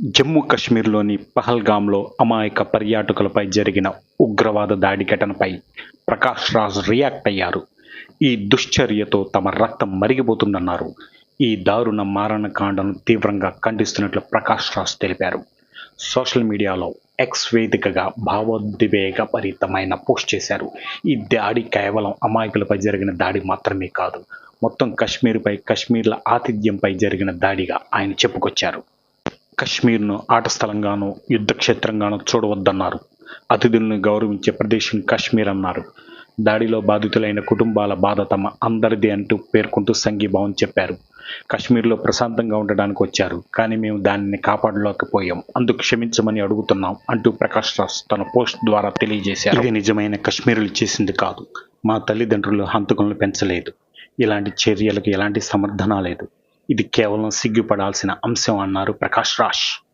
జమ్మూ కశ్మీర్లోని పహల్గాంలో అమాయక పర్యాటకులపై జరిగిన ఉగ్రవాద దాడి ఘటనపై ప్రకాష్ రాజ్ రియాక్ట్ అయ్యారు. ఈ దుశ్చర్యతో తమ రక్తం మరిగిపోతుందన్నారు. ఈ దారుణ మారణకాండను తీవ్రంగా ఖండిస్తున్నట్లు ప్రకాష్ రాజ్ తెలిపారు. సోషల్ మీడియాలో ఎక్స్ వేదికగా భావోద్వేగభరితమైన పోస్ట్ చేశారు. ఈ దాడి కేవలం అమాయకులపై జరిగిన దాడి మాత్రమే కాదు మొత్తం కశ్మీర్పై కశ్మీర్ల ఆతిథ్యంపై జరిగిన దాడిగా ఆయన చెప్పుకొచ్చారు. కశ్మీర్ను ఆట స్థలంగానూ చూడవద్దన్నారు. అతిథులను గౌరవించే ప్రదేశం కశ్మీర్ అన్నారు. దాడిలో బాధితులైన కుటుంబాల బాధ తమ అందరిది అంటూ పేర్కొంటూ సంఘీభావం చెప్పారు. కశ్మీర్లో ప్రశాంతంగా ఉండడానికి వచ్చారు. కానీ మేము దానిని కాపాడలేకపోయాం. అందుకు క్షమించమని అడుగుతున్నాం అంటూ ప్రకాష్ రాజ్ తన పోస్ట్ ద్వారా తెలియజేశారు. ఇది నిజమైన కశ్మీరులు చేసింది కాదు. మా తల్లిదండ్రులు హంతకులను పెంచలేదు. ఇలాంటి చర్యలకు ఎలాంటి సమర్థన లేదు. ఇది కేవలం సిగ్గుపడాల్సిన అంశం అన్నారు ప్రకాష్ రాజ్.